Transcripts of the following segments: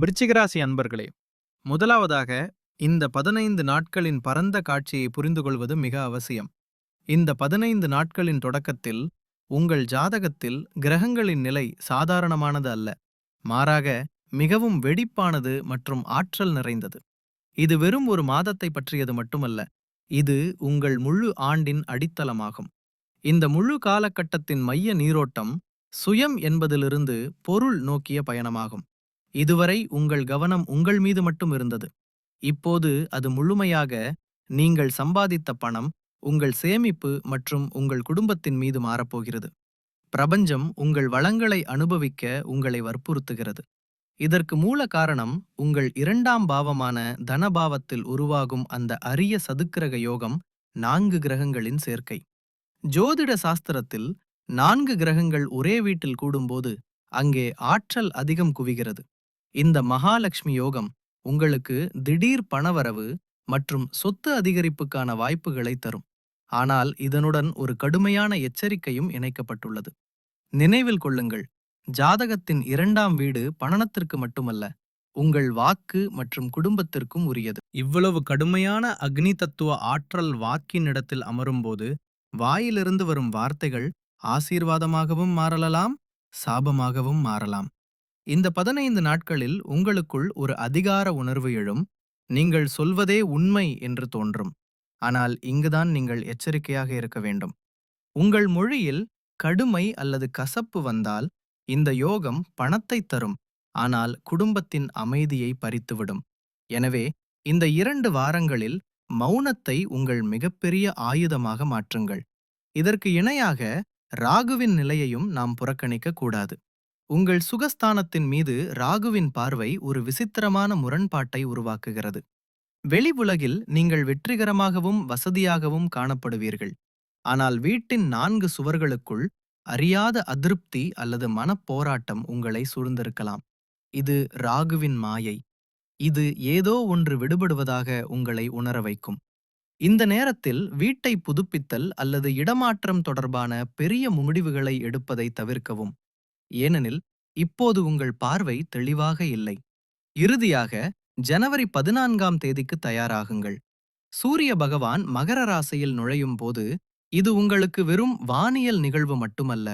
விருச்சிகராசி அன்பர்களே முதலாவதாக இந்த பதினைந்து நாட்களின் பரந்த காட்சியை புரிந்து கொள்வது மிக அவசியம். இந்த பதினைந்து நாட்களின் தொடக்கத்தில் உங்கள் ஜாதகத்தில் கிரகங்களின் நிலை சாதாரணமானது அல்ல மாறாக மிகவும் வெடிப்பானது மற்றும் ஆற்றல் நிறைந்தது. இது வெறும் ஒரு மாதத்தை பற்றியது மட்டுமல்ல இது உங்கள் முழு ஆண்டின் அடித்தளமாகும். இந்த முழு காலகட்டத்தின் மைய நீரோட்டம் சுயம் என்பதிலிருந்து பொருள் நோக்கிய பயணமாகும். இதுவரை உங்கள் கவனம் உங்கள் மீது மட்டும் இருந்தது. இப்போது அது முழுமையாக நீங்கள் சம்பாதித்த பணம் உங்கள் சேமிப்பு மற்றும் உங்கள் குடும்பத்தின் மீது மாறப்போகிறது. பிரபஞ்சம் உங்கள் வளங்களை அனுபவிக்க உங்களை வற்புறுத்துகிறது. இதற்கு மூல காரணம் உங்கள் இரண்டாம் பாவமான தனபாவத்தில் உருவாகும் அந்த அரிய சதுக்கிரக யோகம் நான்கு கிரகங்களின் சேர்க்கை. ஜோதிட சாஸ்திரத்தில் நான்கு கிரகங்கள் ஒரே வீட்டில் கூடும்போது அங்கே ஆற்றல் அதிகம் குவிகிறது. இந்த மகாலட்சுமி யோகம் உங்களுக்கு திடீர் பணவரவு மற்றும் சொத்து அதிகரிப்புக்கான வாய்ப்புகளை தரும். ஆனால் இதனுடன் ஒரு கடுமையான எச்சரிக்கையும் இணைக்கப்பட்டுள்ளது. நினைவில் கொள்ளுங்கள் ஜாதகத்தின் இரண்டாம் வீடு பணனத்திற்கு மட்டுமல்ல உங்கள் வாக்கு மற்றும் குடும்பத்திற்கும் உரியது. இவ்வளவு கடுமையான அக்னி தத்துவ ஆற்றல் வாக்கினிடத்தில் அமரும்போது வாயிலிருந்து வரும் வார்த்தைகள் ஆசீர்வாதமாகவும் மாறலாம் சாபமாகவும் மாறலாம். இந்த பதினைந்து நாட்களில் உங்களுக்குள் ஒரு அதிகார உணர்வு எழும். நீங்கள் சொல்வதே உண்மை என்று தோன்றும். ஆனால் இங்குதான் நீங்கள் எச்சரிக்கையாக இருக்க வேண்டும். உங்கள் மொழியில் கடுமை அல்லது கசப்பு வந்தால் இந்த யோகம் பணத்தை தரும். ஆனால் குடும்பத்தின் அமைதியை பறித்துவிடும். எனவே இந்த இரண்டு வாரங்களில் மௌனத்தை உங்கள் மிகப்பெரிய ஆயுதமாக மாற்றுங்கள். இதற்கு இணையாக ராகுவின் நிலையையும் நாம் புறக்கணிக்க கூடாது. உங்கள் சுகஸ்தானத்தின் மீது ராகுவின் பார்வை ஒரு விசித்திரமான முரண்பாட்டை உருவாக்குகிறது. வெளி உலகில் நீங்கள் வெற்றிகரமாகவும் வசதியாகவும் காணப்படுவீர்கள். ஆனால் வீட்டின் நான்கு சுவர்களுக்குள் அறியாத அதிருப்தி அல்லது மனப்போராட்டம் உங்களை சூழ்ந்திருக்கலாம். இது ராகுவின் மாயை. இது ஏதோ ஒன்று விடுபடுவதாக உங்களை உணர வைக்கும். இந்த நேரத்தில் வீட்டை புதுப்பித்தல் அல்லது இடமாற்றம் தொடர்பான பெரிய முடிவுகளை எடுப்பதை தவிர்க்கவும். ஏனெனில் இப்போது உங்கள் பார்வை தெளிவாக இல்லை. இறுதியாக ஜனவரி பதினான்காம் தேதிக்கு தயாராகுங்கள். சூரிய பகவான் மகர ராசியில் நுழையும் போது இது உங்களுக்கு வெறும் வானியல் நிகழ்வு மட்டுமல்ல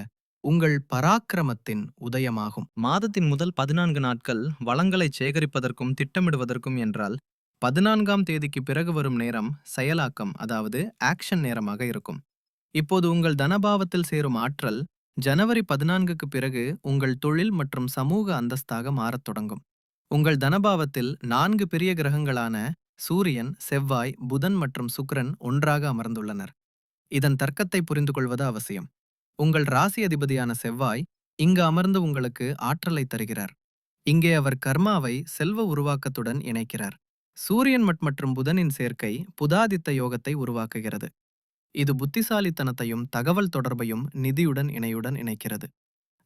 உங்கள் பராக்கிரமத்தின் உதயமாகும். மாதத்தின் முதல் பதினான்கு நாட்கள் வளங்களை சேகரிப்பதற்கும் திட்டமிடுவதற்கும் என்றால் பதினான்காம் தேதிக்கு பிறகு வரும் நேரம் செயலாக்கம் அதாவது ஆக்ஷன் நேரமாக இருக்கும். இப்போது உங்கள் தனபாவத்தில் சேரும் ஆற்றல் ஜனவரி பதினான்குக்கு பிறகு உங்கள் தொழில் மற்றும் சமூக அந்தஸ்தாக மாறத் தொடங்கும். உங்கள் தனபாவத்தில் நான்கு பெரிய கிரகங்களான சூரியன் செவ்வாய் புதன் மற்றும் சுக்ரன் ஒன்றாக அமர்ந்துள்ளனர். இதன் தர்க்கத்தை புரிந்து கொள்வது அவசியம். உங்கள் ராசி அதிபதியான செவ்வாய் இங்கு அமர்ந்து உங்களுக்கு ஆற்றலை தருகிறார். இங்கே அவர் கர்மாவை செல்வ உருவாக்கத்துடன் இணைக்கிறார். சூரியன் மற்றும் புதனின் சேர்க்கை புதாதித்த யோகத்தை உருவாக்குகிறது. இது புத்திசாலித்தனத்தையும் தகவல் தொடர்பையும் நிதியுடன் இணையுடன் இணைக்கிறது.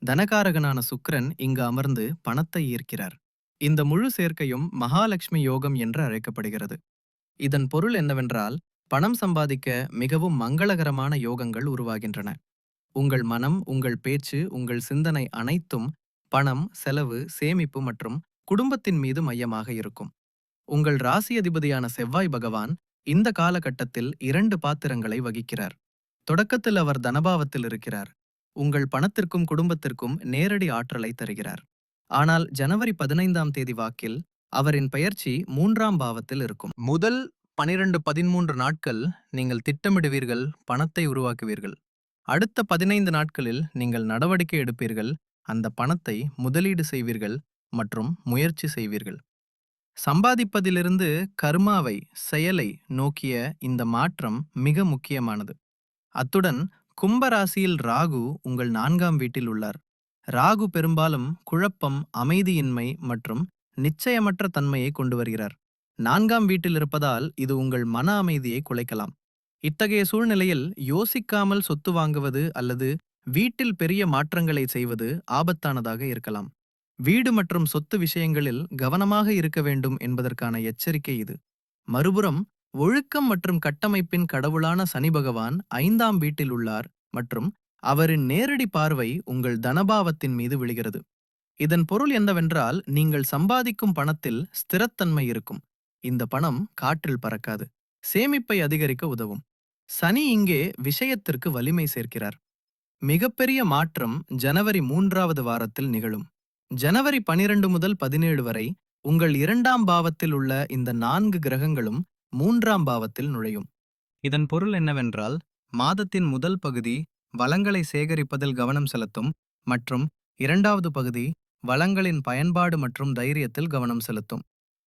தனகாரகனான சுக்ரன் இங்கு அமர்ந்து பணத்தை ஈர்க்கிறார். இந்த முழு சேர்க்கையும் மகாலட்சுமி யோகம் என்று அழைக்கப்படுகிறது. இதன் பொருள் என்னவென்றால் பணம் சம்பாதிக்க மிகவும் மங்களகரமான யோகங்கள் உருவாகின்றன. உங்கள் மனம் உங்கள் பேச்சு உங்கள் சிந்தனை அனைத்தும் பணம் செலவு சேமிப்பு மற்றும் குடும்பத்தின் மீது மையமாக இருக்கும். உங்கள் ராசி அதிபதியான செவ்வாய் பகவான் இந்த காலகட்டத்தில் இரண்டு பாத்திரங்களை வகிக்கிறார். தொடக்கத்தில் அவர் தனபாவத்தில் இருக்கிறார். உங்கள் பணத்திற்கும் குடும்பத்திற்கும் நேரடி ஆற்றலை தருகிறார். ஆனால் ஜனவரி பதினைந்தாம் தேதி வாக்கில் அவரின் பெயர்ச்சி மூன்றாம் பாவத்தில் இருக்கும். முதல் பனிரெண்டு பதிமூன்று நாட்கள் நீங்கள் திட்டமிடுவீர்கள் பணத்தை உருவாக்குவீர்கள். அடுத்த பதினைந்து நாட்களில் நீங்கள் நடவடிக்கை எடுப்பீர்கள் அந்த பணத்தை முதலீடு செய்வீர்கள் மற்றும் முயற்சி செய்வீர்கள். சம்பாதிப்பதிலிருந்து கர்மாவை செயலை நோக்கிய இந்த மாற்றம் மிக முக்கியமானது. அத்துடன் கும்பராசியில் ராகு உங்கள் நான்காம் வீட்டில் உள்ளார். ராகு பெரும்பாலும் குழப்பம் அமைதியின்மை மற்றும் நிச்சயமற்ற தன்மையை கொண்டு வருகிறார். நான்காம் வீட்டில் இருப்பதால் இது உங்கள் மன அமைதியை குலைக்கலாம். இத்தகைய சூழ்நிலையில் யோசிக்காமல் சொத்து வாங்குவது அல்லது வீட்டில் பெரிய மாற்றங்களை செய்வது ஆபத்தானதாக இருக்கலாம். வீடு மற்றும் சொத்து விஷயங்களில் கவனமாக இருக்க வேண்டும் என்பதற்கான எச்சரிக்கை இது. மறுபுறம் ஒழுக்கம் மற்றும் கட்டமைப்பின் கடவுளான சனி பகவான் ஐந்தாம் வீட்டில் உள்ளார் மற்றும் அவரின் நேரடி பார்வை உங்கள் தனபாவத்தின் மீது விழுகிறது. இதன் பொருள் என்னவென்றால் நீங்கள் சம்பாதிக்கும் பணத்தில் ஸ்திரத்தன்மை இருக்கும். இந்த பணம் காற்றில் பறக்காது. சேமிப்பை அதிகரிக்க உதவும். சனி இங்கே விஷயத்திற்கு வலிமை சேர்க்கிறார். மிகப்பெரிய மாற்றம் ஜனவரி மூன்றாவது வாரத்தில் நிகழும். ஜனவரி பனிரெண்டு முதல் பதினேழு வரை உங்கள் இரண்டாம் பாவத்தில் உள்ள இந்த நான்கு கிரகங்களும் மூன்றாம் பாவத்தில் நுழையும். இதன் பொருள் என்னவென்றால் மாதத்தின் முதல் பகுதி வளங்களை சேகரிப்பதில் கவனம் செலுத்தும் மற்றும் இரண்டாவது பகுதி வளங்களின் பயன்பாடு மற்றும் தைரியத்தில் கவனம் செலுத்தும்.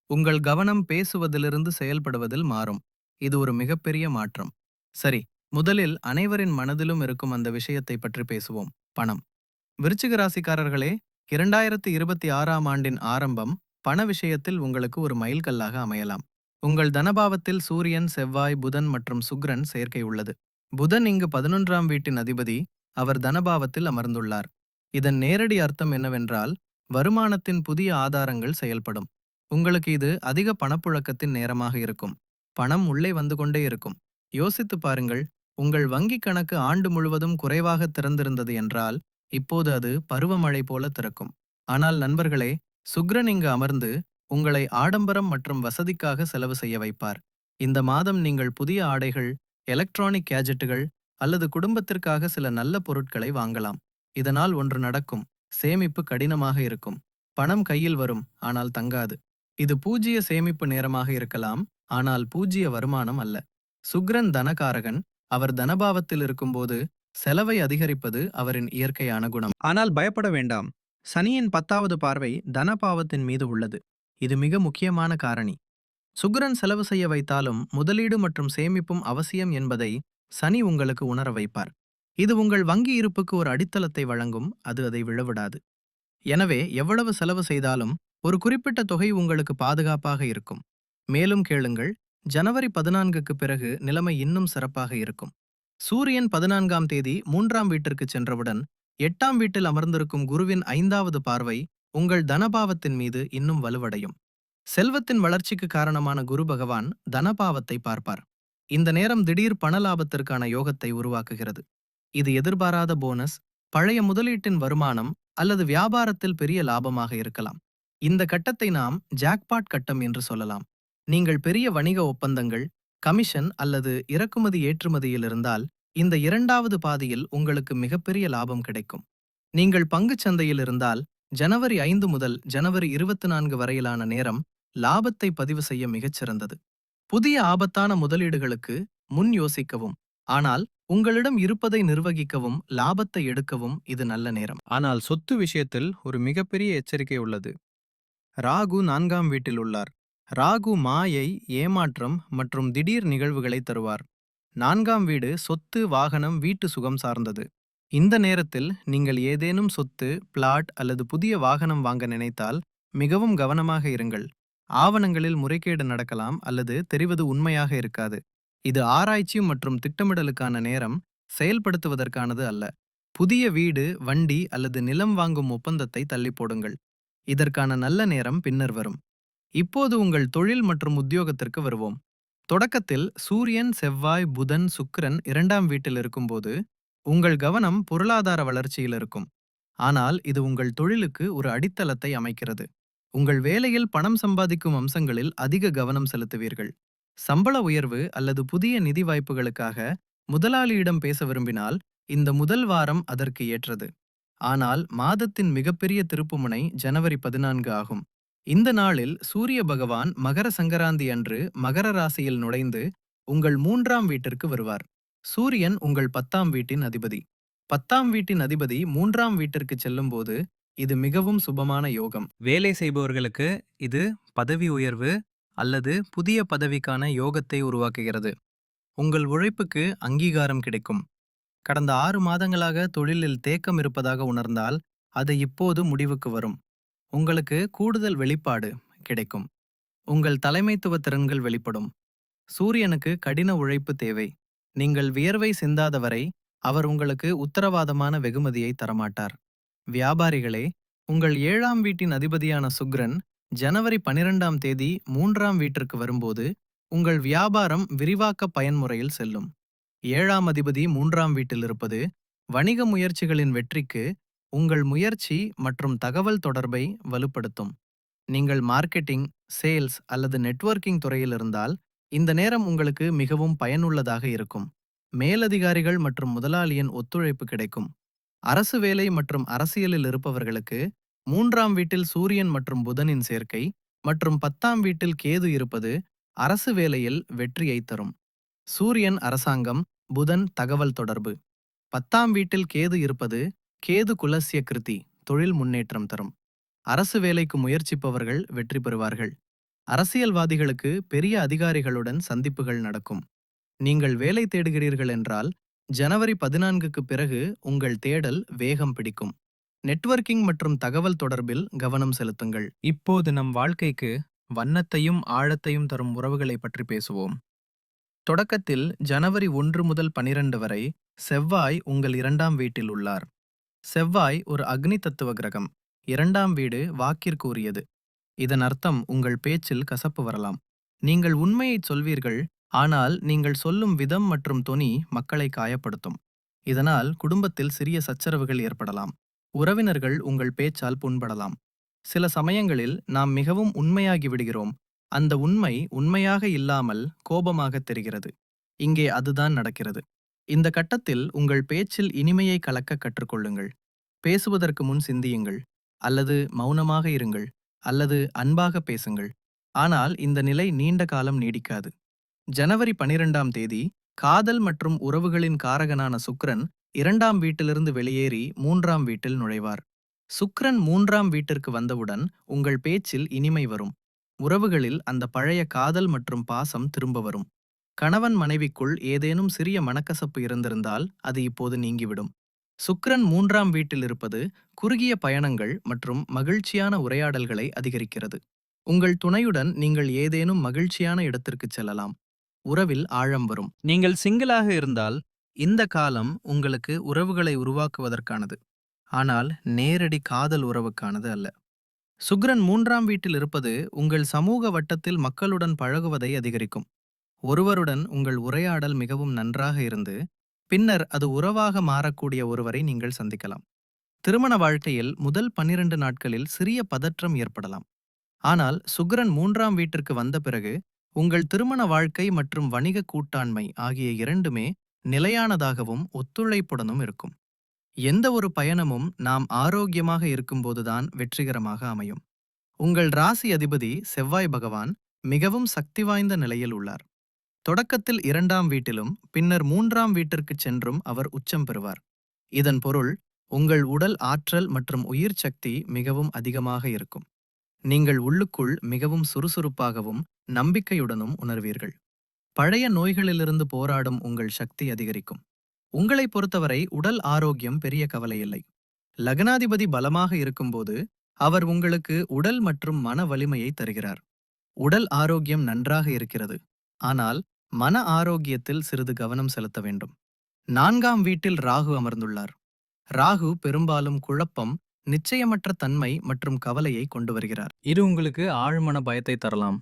உங்கள் கவனம் பேசுவதிலிருந்து செயல்படுவதில் மாறும். இது ஒரு மிகப்பெரிய மாற்றம். சரி முதலில் அனைவரின் மனதிலும் இருக்கும் அந்த விஷயத்தை பற்றி பேசுவோம். பணம். விருச்சிக ராசிக்காரர்களே இரண்டாயிரத்து இருபத்தி ஆறாம் ஆண்டின் ஆரம்பம் பண விஷயத்தில் உங்களுக்கு ஒரு மைல்கல்லாக அமையலாம். உங்கள் தனபாவத்தில் சூரியன் செவ்வாய் புதன் மற்றும் சுக்ரன் சேர்க்கை உள்ளது. புதன் இங்கு பதினொன்றாம் வீட்டின் அதிபதி அவர் தனபாவத்தில் அமர்ந்துள்ளார். இதன் நேரடி அர்த்தம் என்னவென்றால் வருமானத்தின் புதிய ஆதாரங்கள் செயல்படும். உங்களுக்கு இது அதிக பணப்புழக்கத்தின் நேரமாக இருக்கும். பணம் உள்ளே வந்து கொண்டே இருக்கும். யோசித்து பாருங்கள் உங்கள் வங்கிக் கணக்கு ஆண்டு முழுவதும் குறைவாக திறந்திருந்தது என்றால் இப்போது அது பருவமழை போல திறக்கும். ஆனால் நண்பர்களே சுக்ரன் இங்கு அமர்ந்து உங்களை ஆடம்பரம் மற்றும் வசதிக்காக செலவு செய்ய வைப்பார். இந்த மாதம் நீங்கள் புதிய ஆடைகள் எலக்ட்ரானிக் கேஜெட்டுகள் அல்லது குடும்பத்திற்காக சில நல்ல பொருட்களை வாங்கலாம். இதனால் ஒன்று நடக்கும் சேமிப்பு கடினமாக இருக்கும். பணம் கையில் வரும் ஆனால் தங்காது. இது பூஜ்ய சேமிப்பு நேரமாக இருக்கலாம் ஆனால் பூஜ்ய வருமானம் அல்ல. சுக்ரன் தனகாரகன் அவர் தனபாவத்தில் இருக்கும்போது செலவை அதிகரிப்பது அவரின் இயற்கையான குணம். ஆனால் பயப்பட வேண்டாம். சனியின் பத்தாவது பார்வை தனபாவத்தின் மீது உள்ளது. இது மிக முக்கியமான காரணி. சுக்கிரன் செலவு செய்ய வைத்தாலும் முதலீடு மற்றும் சேமிப்பும் அவசியம் என்பதை சனி உங்களுக்கு உணர வைப்பார். இது உங்கள் வங்கி இருப்புக்கு ஒரு அடித்தளத்தை வழங்கும் அது அதை விழவிடாது. எனவே எவ்வளவு செலவு செய்தாலும் ஒரு குறிப்பிட்ட தொகை உங்களுக்கு பாதுகாப்பாக இருக்கும். மேலும் கேளுங்கள் ஜனவரி பதினான்குக்கு பிறகு நிலைமை இன்னும் சிறப்பாக இருக்கும். சூரியன் பதினான்காம் தேதி மூன்றாம் வீட்டிற்கு சென்றவுடன் எட்டாம் வீட்டில் அமர்ந்திருக்கும் குருவின் ஐந்தாவது பார்வை உங்கள் தனபாவத்தின் மீது இன்னும் வலுவடையும். செல்வத்தின் வளர்ச்சிக்கு காரணமான குரு பகவான் தனபாவத்தை பார்ப்பார். இந்த நேரம் திடீர் பண லாபத்திற்கான யோகத்தை உருவாக்குகிறது. இது எதிர்பாராத போனஸ் பழைய முதலீட்டின் வருமானம் அல்லது வியாபாரத்தில் பெரிய லாபமாக இருக்கலாம். இந்த கட்டத்தை நாம் ஜாக்பாட் கட்டம் என்று சொல்லலாம். நீங்கள் பெரிய வணிக ஒப்பந்தங்கள் கமிஷன் அல்லது இறக்குமதி ஏற்றுமதியில் இருந்தால் இந்த இரண்டாவது பாதியில் உங்களுக்கு மிகப்பெரிய லாபம் கிடைக்கும். நீங்கள் பங்குச் சந்தையில் இருந்தால் ஜனவரி ஐந்து முதல் ஜனவரி இருபத்தி நான்கு வரையிலான நேரம் லாபத்தை பதிவு செய்ய மிகச்சிறந்தது புதிய ஆபத்தான முதலீடுகளுக்கு முன் யோசிக்கவும் ஆனால் உங்களிடம் இருப்பதை நிர்வகிக்கவும் லாபத்தை எடுக்கவும் இது நல்ல நேரம். ஆனால் சொத்து விஷயத்தில் ஒரு மிகப்பெரிய எச்சரிக்கை உள்ளது. ராகு நான்காம் வீட்டில் உள்ளார். ராகு மாயை ஏமாற்றம் மற்றும் திடீர் நிகழ்வுகளை தருவார். நான்காம் வீடு சொத்து வாகனம் வீட்டு சுகம் சார்ந்தது. இந்த நேரத்தில் நீங்கள் ஏதேனும் சொத்து பிளாட் அல்லது புதிய வாகனம் வாங்க நினைத்தால் மிகவும் கவனமாக இருங்கள். ஆவணங்களில் முறைகேடு நடக்கலாம் அல்லது தெரிவது உண்மையாக இருக்காது. இது ஆராய்ச்சி மற்றும் திட்டமிடலுக்கான நேரம் செயல்படுத்துவதற்கானது அல்ல. புதிய வீடு வண்டி அல்லது நிலம் வாங்கும் ஒப்பந்தத்தை தள்ளி போடுங்கள். இதற்கான நல்ல நேரம் பின்னர் வரும். இப்போது உங்கள் தொழில் மற்றும் உத்தியோகத்திற்கு வருவோம். தொடக்கத்தில் சூரியன் செவ்வாய் புதன் சுக்கிரன் இரண்டாம் வீட்டில் இருக்கும்போது உங்கள் கவனம் பொருளாதார வளர்ச்சியில் இருக்கும். ஆனால் இது உங்கள் தொழிலுக்கு ஒரு அடித்தளத்தை அமைக்கிறது. உங்கள் வேலையில் பணம் சம்பாதிக்கும் அம்சங்களில் அதிக கவனம் செலுத்துவீர்கள். சம்பள உயர்வு அல்லது புதிய நிதி வாய்ப்புகளுக்காக முதலாளியிடம் பேச விரும்பினால் இந்த முதல் வாரம் அதற்கு ஏற்றது. ஆனால் மாதத்தின் மிகப்பெரிய திருப்புமுனை ஜனவரி பதினான்கு ஆகும். இந்த நாளில் சூரிய பகவான் மகர சங்கராந்தி அன்று மகர ராசியில் நுழைந்து உங்கள் மூன்றாம் வீட்டிற்கு வருவார். சூரியன் உங்கள் பத்தாம் வீட்டின் அதிபதி. பத்தாம் வீட்டின் அதிபதி மூன்றாம் வீட்டிற்கு செல்லும்போது இது மிகவும் சுபமான யோகம். வேலை செய்பவர்களுக்கு இது பதவி உயர்வு அல்லது புதிய பதவிக்கான யோகத்தை உருவாக்குகிறது. உங்கள் உழைப்புக்கு அங்கீகாரம் கிடைக்கும். கடந்த ஆறு மாதங்களாக தொழிலில் தேக்கம் இருப்பதாக உணர்ந்தால் அது இப்போது முடிவுக்கு வரும். உங்களுக்கு கூடுதல் வெளிப்பாடு கிடைக்கும். உங்கள் தலைமைத்துவ திறன்கள் வெளிப்படும். சூரியனுக்கு கடின உழைப்பு தேவை. நீங்கள் வியர்வை சிந்தாதவரை அவர் உங்களுக்கு உத்தரவாதமான வெகுமதியை தரமாட்டார். வியாபாரிகளே உங்கள் ஏழாம் வீட்டின் அதிபதியான சுக்ரன் ஜனவரி பனிரெண்டாம் தேதி மூன்றாம் வீட்டிற்கு வரும்போது உங்கள் வியாபாரம் விரிவாக்க பயன்முறையில் செல்லும். ஏழாம் அதிபதி மூன்றாம் வீட்டில் இருப்பது வணிக முயற்சிகளின் வெற்றிக்கு உங்கள் முயற்சி மற்றும் தகவல் தொடர்பை வலுப்படுத்தும். நீங்கள் மார்க்கெட்டிங் சேல்ஸ் அல்லது நெட்வொர்க்கிங் துறையில் இருந்தால் இந்த நேரம் உங்களுக்கு மிகவும் பயனுள்ளதாக இருக்கும். மேலதிகாரிகள் மற்றும் முதலாளியின் ஒத்துழைப்பு கிடைக்கும். அரசு வேலை மற்றும் அரசியலில் இருப்பவர்களுக்கு மூன்றாம் வீட்டில் சூரியன் மற்றும் புதனின் சேர்க்கை மற்றும் பத்தாம் வீட்டில் கேது இருப்பது அரசு வேலையில் வெற்றியை தரும். சூரியன் அரசாங்கம் புதன் தகவல் தொடர்பு. பத்தாம் வீட்டில் கேது இருப்பது கேது குலசிய கிருதி தொழில் முன்னேற்றம் தரும். அரசு வேலைக்கு முயற்சிப்பவர்கள் வெற்றி பெறுவார்கள். அரசியல்வாதிகளுக்கு பெரிய அதிகாரிகளுடன் சந்திப்புகள் நடக்கும். நீங்கள் வேலை தேடுகிறீர்கள் என்றால் ஜனவரி பதினான்குக்கு பிறகு உங்கள் தேடல் வேகம் பிடிக்கும். நெட்வொர்க்கிங் மற்றும் தகவல் தொடர்பில் கவனம் செலுத்துங்கள். இப்போது நம் வாழ்க்கைக்கு வண்ணத்தையும் ஆழத்தையும் தரும் உறவுகளை பற்றி பேசுவோம். தொடக்கத்தில் ஜனவரி ஒன்று முதல் பனிரெண்டு வரை செவ்வாய் உங்கள் இரண்டாம் வீட்டில் உள்ளார். செவ்வாய் ஒரு அக்னி தத்துவ கிரகம். இரண்டாம் வீடு வாக்கிற்கு உரியது இதன் அர்த்தம் உங்கள் பேச்சில் கசப்பு வரலாம். நீங்கள் உண்மையைச் சொல்வீர்கள் ஆனால் நீங்கள் சொல்லும் விதம் மற்றும் தொனி மக்களை காயப்படுத்தும். இதனால் குடும்பத்தில் சிறிய சச்சரவுகள் ஏற்படலாம். உறவினர்கள் உங்கள் பேச்சால் புண்படலாம். சில சமயங்களில் நாம் மிகவும் உண்மையாகி விடுகிறோம். அந்த உண்மை உண்மையாக இல்லாமல் கோபமாக தெரிகிறது. இங்கே அதுதான் நடக்கிறது. இந்த கட்டத்தில் உங்கள் பேச்சில் இனிமையை கலக்க கற்றுக்கொள்ளுங்கள். பேசுவதற்கு முன் சிந்தியுங்கள். அல்லது மௌனமாக இருங்கள். அல்லது அன்பாக பேசுங்கள். ஆனால் இந்த நிலை நீண்ட காலம் நீடிக்காது. ஜனவரி பனிரெண்டாம் தேதி காதல் மற்றும் உறவுகளின் காரகனான சுக்ரன் இரண்டாம் வீட்டிலிருந்து வெளியேறி மூன்றாம் வீட்டில் நுழைவார். சுக்ரன் மூன்றாம் வீட்டிற்கு வந்தவுடன் உங்கள் பேச்சில் இனிமை வரும். உறவுகளில் அந்த பழைய காதல் மற்றும் பாசம் திரும்ப வரும். கணவன் மனைவிக்குள் ஏதேனும் சிறிய மனக்கசப்பு இருந்திருந்தால் அது இப்போது நீங்கிவிடும். சுக்கிரன் மூன்றாம் வீட்டில் இருப்பது குறுகிய பயணங்கள் மற்றும் மகிழ்ச்சியான உரையாடல்களை அதிகரிக்கிறது. உங்கள் துணையுடன் நீங்கள் ஏதேனும் மகிழ்ச்சியான இடத்திற்குச் செல்லலாம். உறவில் ஆழம் வரும். நீங்கள் சிங்கிளாக இருந்தால் இந்த காலம் உங்களுக்கு உறவுகளை உருவாக்குவதற்கானது. ஆனால் நேரடி காதல் உறவுக்கானது அல்ல. சுக்ரன் மூன்றாம் வீட்டில் இருப்பது உங்கள் சமூக வட்டத்தில் மக்களுடன் பழகுவதை அதிகரிக்கும். ஒருவருடன் உங்கள் உரையாடல் மிகவும் நன்றாக இருந்து பின்னர் அது உறவாக மாறக்கூடிய ஒருவரை நீங்கள் சந்திக்கலாம். திருமண வாழ்க்கையில் முதல் பன்னிரண்டு நாட்களில் சிறிய பதற்றம் ஏற்படலாம். ஆனால் சுக்ரன் மூன்றாம் வீட்டிற்கு வந்த பிறகு உங்கள் திருமண வாழ்க்கை மற்றும் வணிக கூட்டாண்மை ஆகிய இரண்டுமே நிலையானதாகவும் ஒத்துழைப்புடனும் இருக்கும். எந்த ஒரு பயணமும் நாம் ஆரோக்கியமாக இருக்கும்போதுதான் வெற்றிகரமாக அமையும். உங்கள் ராசி அதிபதி செவ்வாய் பகவான் மிகவும் சக்தி வாய்ந்த நிலையில் உள்ளார். தொடக்கத்தில் இரண்டாம் வீட்டிலும் பின்னர் மூன்றாம் வீட்டிற்குச் சென்றும் அவர் உச்சம் பெறுவார். இதன் பொருள் உங்கள் உடல் ஆற்றல் மற்றும் உயிர் சக்தி மிகவும் அதிகமாக இருக்கும். நீங்கள் உள்ளுக்குள் மிகவும் சுறுசுறுப்பாகவும் நம்பிக்கையுடனும் உணர்வீர்கள். பழைய நோய்களிலிருந்து போராடும் உங்கள் சக்தி அதிகரிக்கும். உங்களை பொறுத்தவரை உடல் ஆரோக்கியம் பெரிய கவலையில்லை. லக்னாதிபதி பலமாக இருக்கும்போது அவர் உங்களுக்கு உடல் மற்றும் மன வலிமையை தருகிறார். உடல் ஆரோக்கியம் நன்றாக இருக்கிறது. ஆனால் மன ஆரோக்கியத்தில் சிறிது கவனம் செலுத்த வேண்டும். நான்காம் வீட்டில் ராகு அமர்ந்துள்ளார். ராகு பெரும்பாலும் குழப்பம் நிச்சயமற்ற தன்மை மற்றும் கவலையை கொண்டு வருகிறார். இது உங்களுக்கு ஆழ்மன பயத்தை தரலாம்.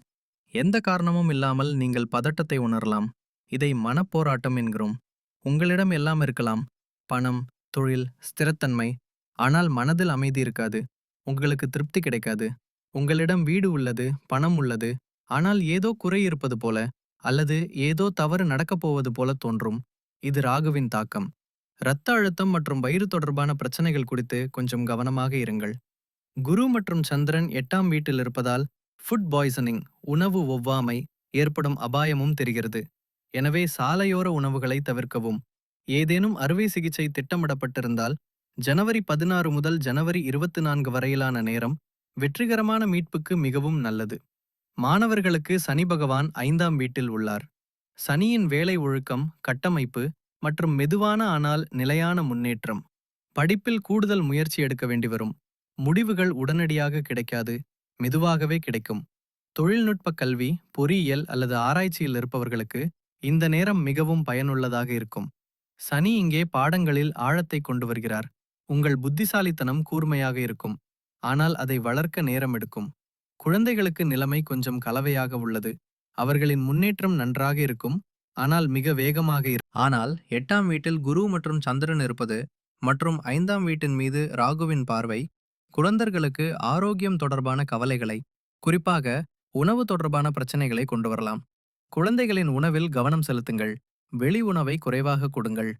எந்த காரணமும் இல்லாமல் நீங்கள் பதட்டத்தை உணரலாம். இதை மனப்போராட்டம் என்கிறோம். உங்களிடம் எல்லாம் இருக்கலாம். பணம் தொழில் ஸ்திரத்தன்மை. ஆனால் மனதில் அமைதி இருக்காது. உங்களுக்கு திருப்தி கிடைக்காது. உங்களிடம் வீடு உள்ளது பணம் உள்ளது. ஆனால் ஏதோ குறை இருப்பது போல. அல்லது ஏதோ தவறு நடக்கப் போவது போல தோன்றும். இது ராகுவின் தாக்கம். இரத்த அழுத்தம் மற்றும் வயிறு தொடர்பான பிரச்சனைகள் குறித்து கொஞ்சம் கவனமாக இருங்கள். குரு மற்றும் சந்திரன் எட்டாம் வீட்டில் இருப்பதால் ஃபுட் பாய்சனிங் உணவு ஒவ்வாமை ஏற்படும் அபாயமும் தெரிகிறது. எனவே சாலையோர உணவுகளை தவிர்க்கவும். ஏதேனும் அறுவை சிகிச்சை திட்டமிடப்பட்டிருந்தால் ஜனவரி பதினாறு முதல் ஜனவரி இருபத்தி நான்கு வரையிலான நேரம் வெற்றிகரமான மீட்புக்கு மிகவும் நல்லது. மாணவர்களுக்கு சனி பகவான் ஐந்தாம் வீட்டில் உள்ளார். சனியின் வேலை ஒழுக்கம் கட்டமைப்பு மற்றும் மெதுவான ஆனால் நிலையான முன்னேற்றம். படிப்பில் கூடுதல் முயற்சி எடுக்க வேண்டி வரும் முடிவுகள் உடனடியாக கிடைக்காது மெதுவாகவே கிடைக்கும். தொழில்நுட்ப கல்வி பொறியியல் அல்லது ஆராய்ச்சியில் இருப்பவர்களுக்கு இந்த நேரம் மிகவும் பயனுள்ளதாக இருக்கும். சனி இங்கே பாடங்களில் ஆழத்தை கொண்டு வருகிறார். உங்கள் புத்திசாலித்தனம் கூர்மையாக இருக்கும். ஆனால் அதை வளர்க்க நேரம் எடுக்கும். குழந்தைகளுக்கு நிலைமை கொஞ்சம் கலவையாக உள்ளது. அவர்களின் முன்னேற்றம் நன்றாக இருக்கும். ஆனால் மிக வேகமாக இரு. ஆனால் எட்டாம் வீட்டில் குரு மற்றும் சந்திரன் இருப்பது மற்றும் ஐந்தாம் வீட்டின் மீது ராகுவின் பார்வை குழந்தைகளுக்கு ஆரோக்கியம் தொடர்பான கவலைகளை குறிப்பாக உணவு தொடர்பான பிரச்சனைகளை கொண்டு வரலாம். குழந்தைகளின் உணவில் கவனம் செலுத்துங்கள். வெளி உணவை குறைவாக கொடுங்கள்.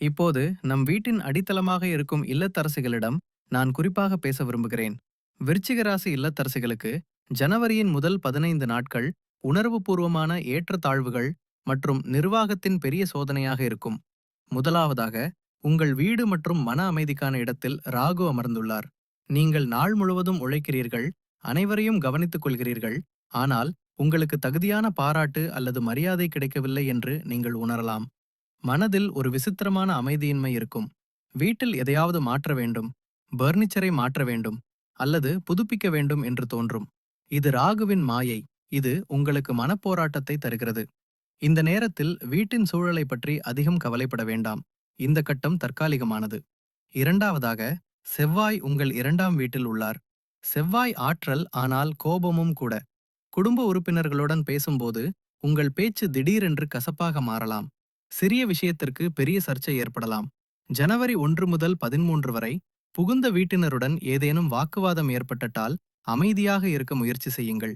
இப்போது நம் வீட்டின் அடித்தளமாக இருக்கும் இல்லத்தரசிகளிடம் நான் குறிப்பாக பேச விரும்புகிறேன். விருச்சிக ராசி இல்லத்தரசிகளுக்கு ஜனவரியின் முதல் பதினைந்து நாட்கள் உணர்வுபூர்வமான ஏற்றத்தாழ்வுகள் மற்றும் நிர்வாகத்தின் பெரிய சோதனையாக இருக்கும். முதலாவதாக உங்கள் வீடு மற்றும் மன அமைதிக்கான இடத்தில் ராகு அமர்ந்துள்ளார். நீங்கள் நாள் முழுவதும் உழைக்கிறீர்கள் அனைவரையும் கவனித்துக் கொள்கிறீர்கள் ஆனால் உங்களுக்கு தகுதியான பாராட்டு அல்லது மரியாதை கிடைக்கவில்லை என்று நீங்கள் உணரலாம். மனதில் ஒரு விசித்திரமான அமைதியின்மை இருக்கும். வீட்டில் எதையாவது மாற்ற வேண்டும் பர்னிச்சரை மாற்ற வேண்டும் அல்லது புதுப்பிக்க வேண்டும் என்று தோன்றும். இது ராகுவின் மாயை. இது உங்களுக்கு மனப்போராட்டத்தை தருகிறது. இந்த நேரத்தில் வீட்டின் சூழலை பற்றி அதிகம் கவலைப்பட வேண்டாம். இந்த கட்டம் தற்காலிகமானது. இரண்டாவதாக செவ்வாய் உங்கள் இரண்டாம் வீட்டில் உள்ளார். செவ்வாய் ஆற்றல் ஆனால் கோபமும் கூட. குடும்ப உறுப்பினர்களுடன் பேசும்போது உங்கள் பேச்சு திடீரென்று கசப்பாக மாறலாம். சிறிய விஷயத்திற்கு பெரிய சர்ச்சை ஏற்படலாம். ஜனவரி ஒன்று முதல் பதிமூன்று வரை புகுந்த வீட்டினருடன் ஏதேனும் வாக்குவாதம் ஏற்பட்டட்டால் அமைதியாக இருக்க முயற்சி செய்யுங்கள்.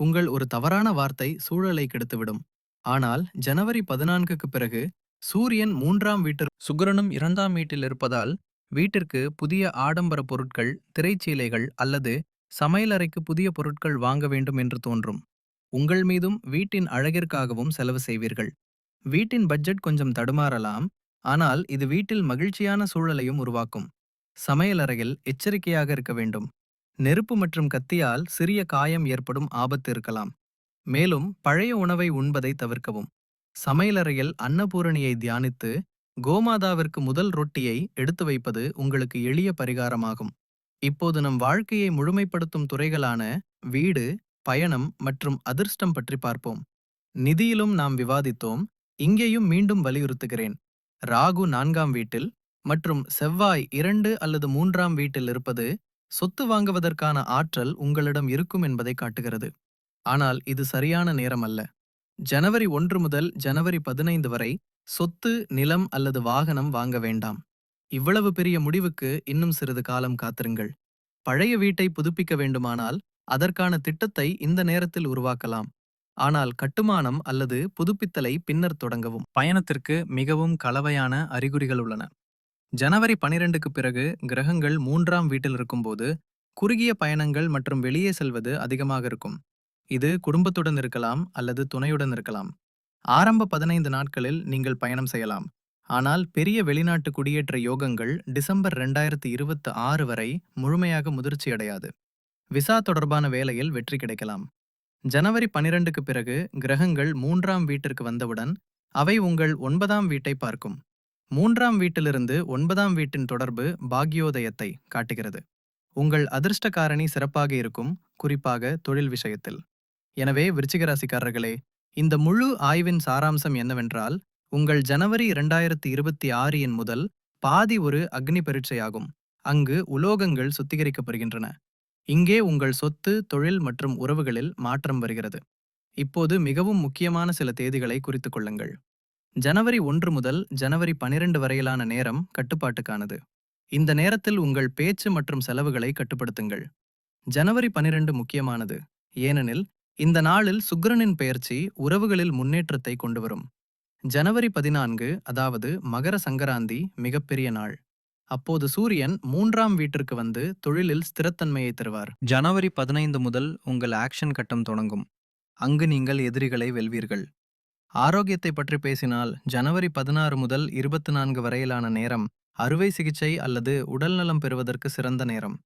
உங்கள் ஒரு தவறான வார்த்தை சூழலை கெடுத்துவிடும். ஆனால் ஜனவரி பதினான்குக்கு பிறகு சூரியன் மூன்றாம் வீட்டில் சுக்கிரனும் இரண்டாம் வீட்டில் இருப்பதால் வீட்டிற்கு புதிய ஆடம்பர பொருட்கள் திரைச்சீலைகள் அல்லது சமையலறைக்கு புதிய பொருட்கள் வாங்க வேண்டும் என்று தோன்றும். உங்கள் மீதும் வீட்டின் அழகிற்காகவும் செலவு செய்வீர்கள். வீட்டின் பட்ஜெட் கொஞ்சம் தடுமாறலாம். ஆனால் இது வீட்டில் மகிழ்ச்சியான சூழலையும் உருவாக்கும். சமையலறையில் எச்சரிக்கையாக இருக்க வேண்டும். நெருப்பு மற்றும் கத்தியால் சிறிய காயம் ஏற்படும் ஆபத்து இருக்கலாம். மேலும் பழைய உணவை உண்பதை தவிர்க்கவும். சமையலறையில் அன்னபூரணியை தியானித்து கோமாதாவிற்கு முதல் ரொட்டியை எடுத்து வைப்பது உங்களுக்கு எளிய பரிகாரமாகும். இப்போது நம் வாழ்க்கையை முழுமைப்படுத்தும் துறைகளான வீடு பயணம் மற்றும் அதிர்ஷ்டம் பற்றி பார்ப்போம். நிதியிலும் நாம் விவாதித்தோம் இங்கேயும் மீண்டும் வலியுறுத்துகிறேன். ராகு நான்காம் வீட்டில் மற்றும் செவ்வாய் இரண்டு அல்லது மூன்றாம் வீட்டில் இருப்பது சொத்து வாங்குவதற்கான ஆற்றல் உங்களிடம் இருக்கும் என்பதை காட்டுகிறது. ஆனால் இது சரியான நேரம் அல்ல ஜனவரி ஒன்று முதல் ஜனவரி பதினைந்து வரை சொத்து நிலம் அல்லது வாகனம் வாங்க வேண்டாம். இவ்வளவு பெரிய முடிவுக்கு இன்னும் சிறிது காலம் காத்திருங்கள். பழைய வீட்டை புதுப்பிக்க வேண்டுமானால் அதற்கான திட்டத்தை இந்த நேரத்தில் உருவாக்கலாம். ஆனால் கட்டுமானம் அல்லது புதுப்பித்தலை பின்னர் தொடங்கவும். பயணத்திற்கு மிகவும் கலவையான அறிகுறிகள் உள்ளன. ஜனவரி பனிரெண்டுக்கு பிறகு கிரகங்கள் மூன்றாம் வீட்டில் இருக்கும்போது குறுகிய பயணங்கள் மற்றும் வெளியே செல்வது அதிகமாக இருக்கும். இது குடும்பத்துடன் இருக்கலாம் அல்லது துணையுடன் இருக்கலாம். ஆரம்ப பதினைந்து நாட்களில் நீங்கள் பயணம் செய்யலாம். ஆனால் பெரிய வெளிநாட்டு குடியேற்ற யோகங்கள் டிசம்பர் ரெண்டாயிரத்தி இருபத்தி ஆறு வரை முழுமையாக முதிர்ச்சியடையாது விசா தொடர்பான வேலையில் வெற்றி கிடைக்கலாம். ஜனவரி பனிரெண்டுக்கு பிறகு கிரகங்கள் மூன்றாம் வீட்டிற்கு வந்தவுடன் அவை உங்கள் ஒன்பதாம் வீட்டை பார்க்கும். மூன்றாம் வீட்டிலிருந்து ஒன்பதாம் வீட்டின் தொடர்பு பாக்யோதயத்தை காட்டுகிறது. உங்கள் அதிர்ஷ்ட காரணி சிறப்பாக இருக்கும் குறிப்பாக தொழில் விஷயத்தில். எனவே விருச்சிகராசிக்காரர்களே இந்த முழு ஆய்வின் சாராம்சம் என்னவென்றால் உங்கள் ஜனவரி இரண்டாயிரத்தி இருபத்தி ஆறு என் முதல் பாதி ஒரு அக்னி பரீட்சையாகும். அங்கு உலோகங்கள் சுத்திகரிக்கப்படுகின்றன. இங்கே உங்கள் சொத்து தொழில் மற்றும் உறவுகளில் மாற்றம் வருகிறது. இப்போது மிகவும் முக்கியமான சில தேதிகளை குறித்துக் கொள்ளுங்கள். ஜனவரி ஒன்று முதல் ஜனவரி பனிரெண்டு வரையிலான நேரம் கட்டுப்பாட்டுக்கானது. இந்த நேரத்தில் உங்கள் பேச்சு மற்றும் செலவுகளை கட்டுப்படுத்துங்கள். ஜனவரி பனிரெண்டு முக்கியமானது. ஏனெனில் இந்த நாளில் சுக்கிரனின் பெயர்ச்சி உறவுகளில் முன்னேற்றத்தை கொண்டுவரும். ஜனவரி பதினான்கு அதாவது மகர சங்கராந்தி மிகப்பெரிய நாள். அப்போது சூரியன் மூன்றாம் வீட்டிற்கு வந்து தொழிலில் ஸ்திரத்தன்மையை தருவார். ஜனவரி பதினைந்து முதல் உங்கள் ஆக்ஷன் கட்டம் தொடங்கும். அங்கு நீங்கள் எதிரிகளை வெல்வீர்கள். ஆரோக்கியத்தை பற்றி பேசினால் ஜனவரி பதினாறு முதல் இருபத்தி நான்கு வரையிலான நேரம் அறுவை சிகிச்சை அல்லது உடல்நலம் பெறுவதற்கு சிறந்த நேரம்.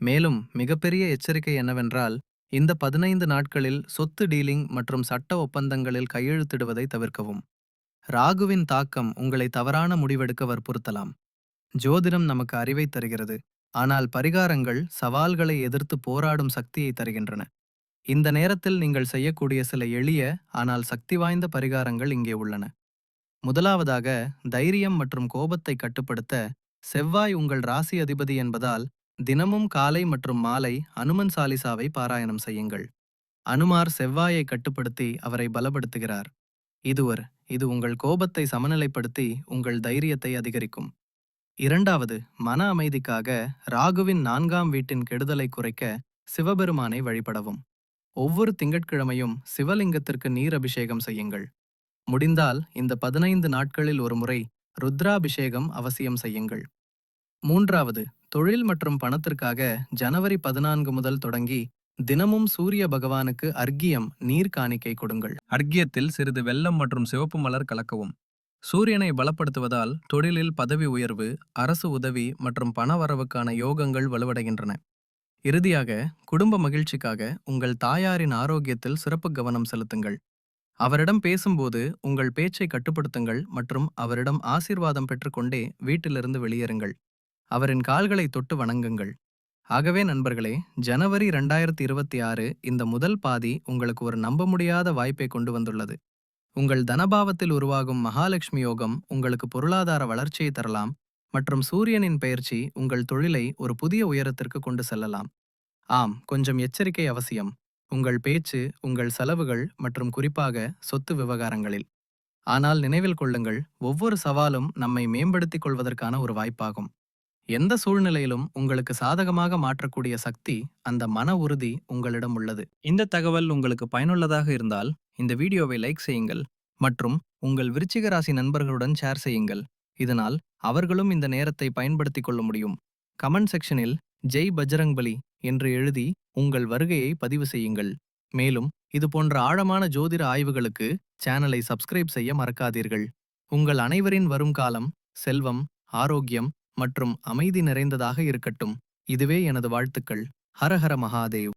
மேலும் மிகப்பெரிய எச்சரிக்கை என்னவென்றால் இந்த பதினைந்து நாட்களில் சொத்து டீலிங் மற்றும் சட்ட ஒப்பந்தங்களில் கையெழுத்திடுவதை தவிர்க்கவும். ராகுவின் தாக்கம் உங்களை தவறான முடிவெடுக்க வற்புறுத்தலாம் ஜோதிடம் நமக்கு அறிவை தருகிறது ஆனால் பரிகாரங்கள் சவால்களை எதிர்த்து போராடும் சக்தியை தருகின்றன. இந்த நேரத்தில் நீங்கள் செய்யக்கூடிய சில எளிய ஆனால் சக்தி வாய்ந்த பரிகாரங்கள் இங்கே உள்ளன. முதலாவதாக தைரியம் மற்றும் கோபத்தை கட்டுப்படுத்த செவ்வாய் உங்கள் ராசி அதிபதி என்பதால் தினமும் காலை மற்றும் மாலை அனுமன் சாலிசாவை பாராயணம் செய்யுங்கள். அனுமார் செவ்வாயை கட்டுப்படுத்தி அவரை பலப்படுத்துகிறார். இதுவர் இது உங்கள் கோபத்தை சமநிலைப்படுத்தி உங்கள் தைரியத்தை அதிகரிக்கும். இரண்டாவது மன அமைதிக்காக ராகுவின் நான்காம் வீட்டின் கெடுதலை குறைக்க சிவபெருமானை வழிபடவும். ஒவ்வொரு திங்கட்கிழமையும் சிவலிங்கத்திற்கு நீர் அபிஷேகம் செய்யுங்கள். முடிந்தால் இந்த பதினைந்து நாட்களில் ஒரு முறை ருத்ராபிஷேகம் அவசியம் செய்யுங்கள். மூன்றாவது தொழில் மற்றும் பணத்திற்காக ஜனவரி பதினான்கு முதல் தொடங்கி தினமும் சூரிய பகவானுக்கு அர்க்கியம் நீர் காணிக்கை கொடுங்கள். அர்க்கியத்தில் சிறிது வெள்ளம் மற்றும் சிவப்பு மலர் கலக்கவும். சூரியனை பலப்படுத்துவதால் தொழிலில் பதவி உயர்வு அரசு உதவி மற்றும் பணவரவுக்கான யோகங்கள் வலுவடைகின்றன. இறுதியாக குடும்ப மகிழ்ச்சிக்காக உங்கள் தாயாரின் ஆரோக்கியத்தில் சிறப்பு கவனம் செலுத்துங்கள். அவரிடம் பேசும்போது உங்கள் பேச்சை கட்டுப்படுத்துங்கள் மற்றும் அவரிடம் ஆசீர்வாதம் பெற்றுக்கொண்டே வீட்டிலிருந்து வெளியேறுங்கள். அவரின் கால்களை தொட்டு வணங்குங்கள். ஆகவே நண்பர்களே ஜனவரி ரெண்டாயிரத்தி இருபத்தி ஆறு இந்த முதல் பாதி உங்களுக்கு ஒரு நம்ப முடியாத வாய்ப்பை கொண்டு வந்துள்ளது. உங்கள் தனபாவத்தில் உருவாகும் மகாலட்சுமி யோகம் உங்களுக்கு பொருளாதார வளர்ச்சியை தரலாம். மற்றும் சூரியனின் பெயர்ச்சி உங்கள் தொழிலை ஒரு புதிய உயரத்திற்கு கொண்டு செல்லலாம். ஆம் கொஞ்சம் எச்சரிக்கை அவசியம். உங்கள் பேச்சு உங்கள் செலவுகள் மற்றும் குறிப்பாக சொத்து விவகாரங்களில். ஆனால் நினைவில் கொள்ளுங்கள் ஒவ்வொரு சவாலும் நம்மை மேம்படுத்திக் கொள்வதற்கான ஒரு வாய்ப்பாகும். எந்த சூழ்நிலையிலும் உங்களுக்கு சாதகமாக மாற்றக்கூடிய சக்தி அந்த மன உறுதி உங்களிடம் உள்ளது. இந்த தகவல் உங்களுக்கு பயனுள்ளதாக இருந்தால் இந்த வீடியோவை லைக் செய்யுங்கள் மற்றும் உங்கள் விருச்சிக ராசி நண்பர்களுடன் ஷேர் செய்யுங்கள். இதனால் அவர்களும் இந்த நேரத்தை பயன்படுத்திக் கொள்ள முடியும். கமெண்ட் செக்ஷனில் ஜெய் பஜ்ரங்பலி என்று எழுதி உங்கள் வருகையை பதிவு செய்யுங்கள். மேலும் இது போன்ற ஆழமான ஜோதிட ஆய்வுகளுக்கு சேனலை சப்ஸ்கிரைப் செய்ய மறக்காதீர்கள். உங்கள் அனைவரின் வருங்காலம் செல்வம் ஆரோக்கியம் மற்றும் அமைதி நிறைந்ததாக இருக்கட்டும். இதுவே எனது வாழ்த்துக்கள். ஹரஹர மகாதேவ்.